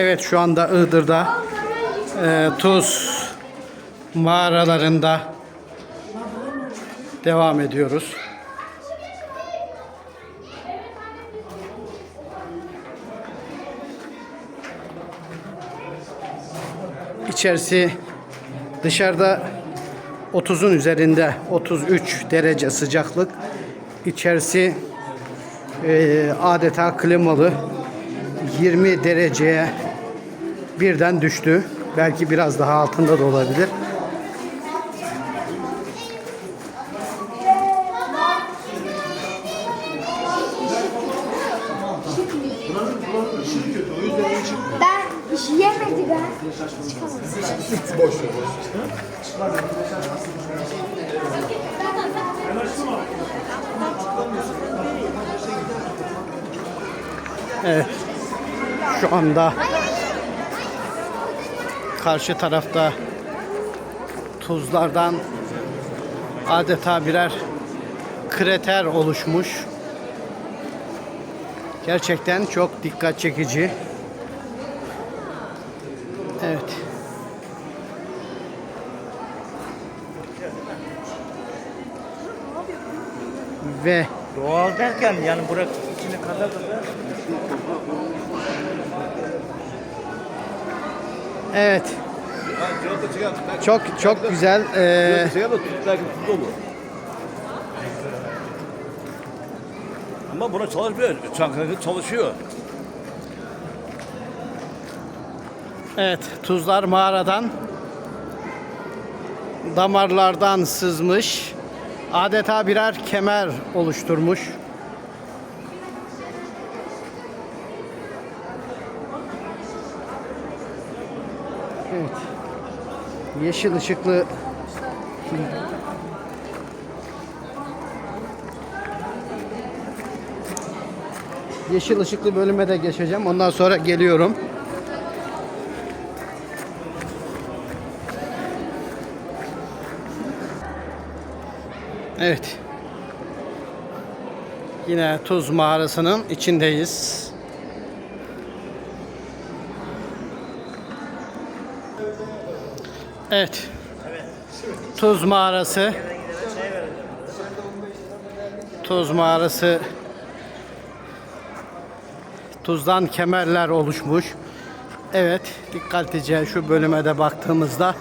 Evet şu anda Iğdır'da e, Tuz mağaralarında devam ediyoruz. İçerisi dışarıda 30'un üzerinde 33 derece sıcaklık. İçerisi e, adeta klimalı 20 dereceye birden düştü. Belki biraz daha altında da olabilir. Ben yemedi ben. Evet. Şu anda karşı tarafta tuzlardan adeta birer krater oluşmuş. Gerçekten çok dikkat çekici. Evet. Ve Doğal derken yani bırak içine kadar kadar evet çok çok güzel. Ee, dolu. Ama buna çalışmıyor. Çankırı çalışıyor. Evet, tuzlar mağaradan damarlardan sızmış. Adeta birer kemer oluşturmuş. Yeşil ışıklı Yeşil ışıklı bölüme de geçeceğim. Ondan sonra geliyorum. Evet. Yine Tuz Mağarası'nın içindeyiz. Evet. Tuz Mağarası. Tuz Mağarası tuzdan kemerler oluşmuş. Evet, dikkatlice şu bölüme de baktığımızda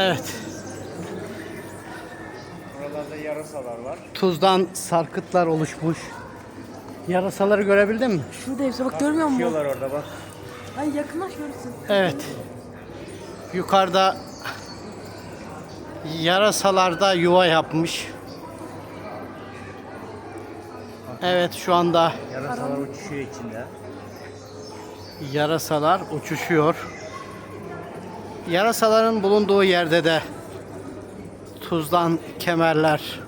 evet buralarda yarasalar var. tuzdan sarkıtlar oluşmuş. Yarasaları görebildin mi? Şurada hepsi bak görmüyor musun? Yiyorlar orada bak. Ay yakınlaş görürsün. Evet. Yukarıda yarasalarda yuva yapmış. Evet şu anda Yarasalar uçuşuyor içinde. yarasalar uçuşuyor. Yarasaların bulunduğu yerde de tuzdan kemerler,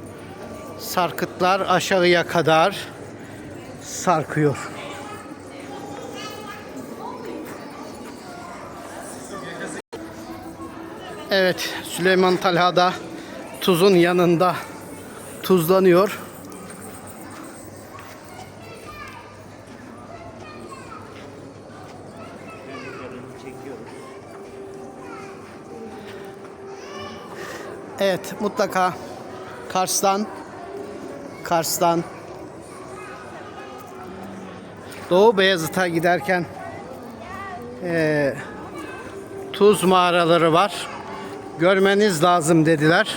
sarkıtlar aşağıya kadar sarkıyor. Evet, Süleyman Talha da tuzun yanında tuzlanıyor. Çekiyoruz. Evet mutlaka Kars'tan Kars'tan Doğu Beyazıt'a giderken eee, tuz mağaraları var. Görmeniz lazım dediler.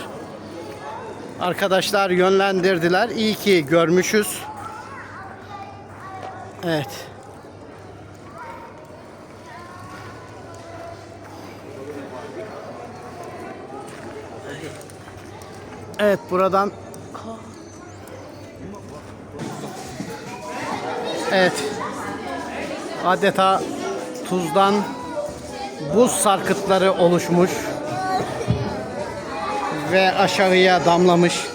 Arkadaşlar yönlendirdiler. İyi ki görmüşüz. Evet. Evet buradan Evet. Adeta tuzdan buz sarkıtları oluşmuş ve aşağıya damlamış.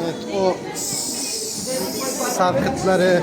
Evet o sarkıtları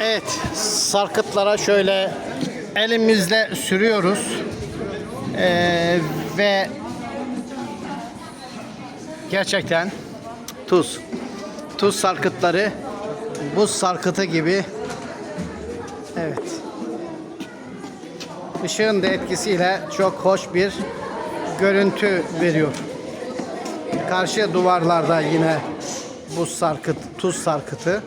Evet, sarkıtlara şöyle elimizle sürüyoruz. Ee, ve gerçekten tuz. Tuz sarkıtları buz sarkıtı gibi. Evet. Işığın da etkisiyle çok hoş bir görüntü veriyor. Karşı duvarlarda yine buz sarkıt, tuz sarkıtı.